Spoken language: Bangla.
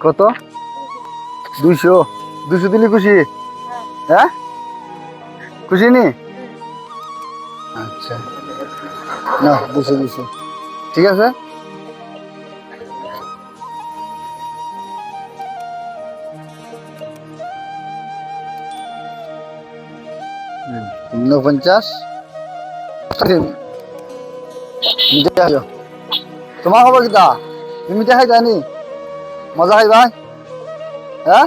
কত? দুইশো। দুইশো দিলে খুশি? হ্যাঁ? খুশি নি? আচ্ছা। না দুশো দুশো ঠিক আছে? খাইও তোমার খবর কিতা তুমি মিঠে খাই জানি মজা খাইবা হ্যাঁ?